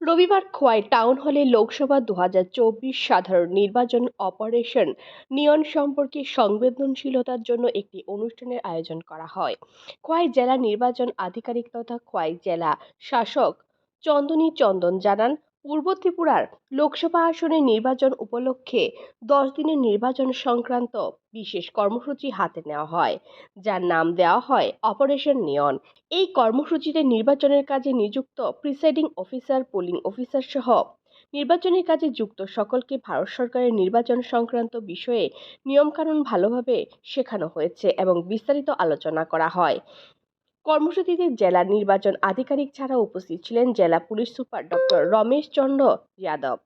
রবিবার খোয়াই টাউন হলে লোকসভা দু হাজার চব্বিশ সাধারণ নির্বাচন অপারেশন নিয়ন সম্পর্কে সংবেদনশীলতার জন্য একটি অনুষ্ঠানের আয়োজন করা হয়। খোয়াই জেলা নির্বাচন আধিকারিক তথা খোয়াই জেলা শাসক চন্দনী চন্দন জানান পূর্ব ত্রিপুরার লোকসভা আসনে নির্বাচন উপলক্ষে দশ দিনের নির্বাচন সংক্রান্ত বিশেষ কর্মসূচি হাতে নেওয়া হয়, যার নাম দেওয়া হয় অপারেশন নিয়ন। এই কর্মসূচিতে নির্বাচনের কাজে নিযুক্ত প্রিসাইডিং অফিসার, পোলিং অফিসার সহ নির্বাচনের কাজে যুক্ত সকলকে ভারত সরকারের নির্বাচন সংক্রান্ত বিষয়ে নিয়মকানুন ভালোভাবে শেখানো হয়েছে এবং বিস্তারিত আলোচনা করা হয়। কর্মসূচিতে জেলা নির্বাচন আধিকারিক ছাড়া উপস্থিত ছিলেন জেলা police super doctor Ramesh Chandra Yadav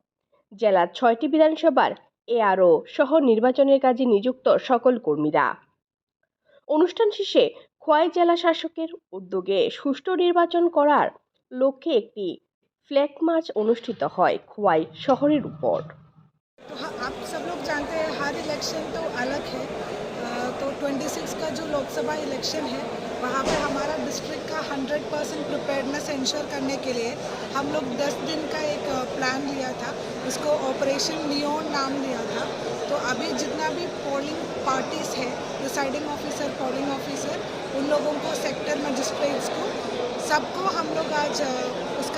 জেলার ছয়টি বিধানসভার এআরও সহ নির্বাচনের কাজে নিযুক্ত সকল কর্মীরা অনুষ্ঠান শেষে খোয়াই জেলা শাসকের উদ্যোগে সুষ্ঠু নির্বাচন করার লক্ষ্যে একটি ফ্ল্যাগ মার্চ অনুষ্ঠিত হয় খোয়াই শহরের উপর तो हाँ, आप सब लोग जानते हैं हर इलेक्शन तो अलग है अ, तो 26 का जो लोकसभा इलेक्शन है, वहाँ पे हमारा डिस्ट्रिक्ट का 100 परसेंट प्रिपेयर्डनेस इंश्योर करने के लिए हम लोग 10 दिन का एक प्लान लिया था। उसको ऑपरेशन नियोन नाम दिया था। तो अभी जितना भी पोलिंग पार्टीज़ है प्रिसाइडिंग ऑफिसर पोलिंग ऑफिसर उन लोगों को सेक्टर मजिस्ट्रेट्स को, सबको हम लोग आज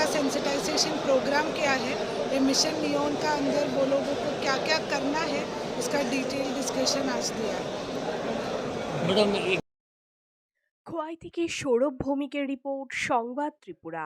सेंसिटाइजेशन प्रोग्राम किया है ये मिशन नियोन का अंदर वो लोगों को क्या क्या करना है उसका डिटेल डिस्कशन आज दिया है ম্যাডাম খোয়াই থেকে সৌরভ ভৌমিকের রিপোর্ট সংবাদ ত্রিপুরা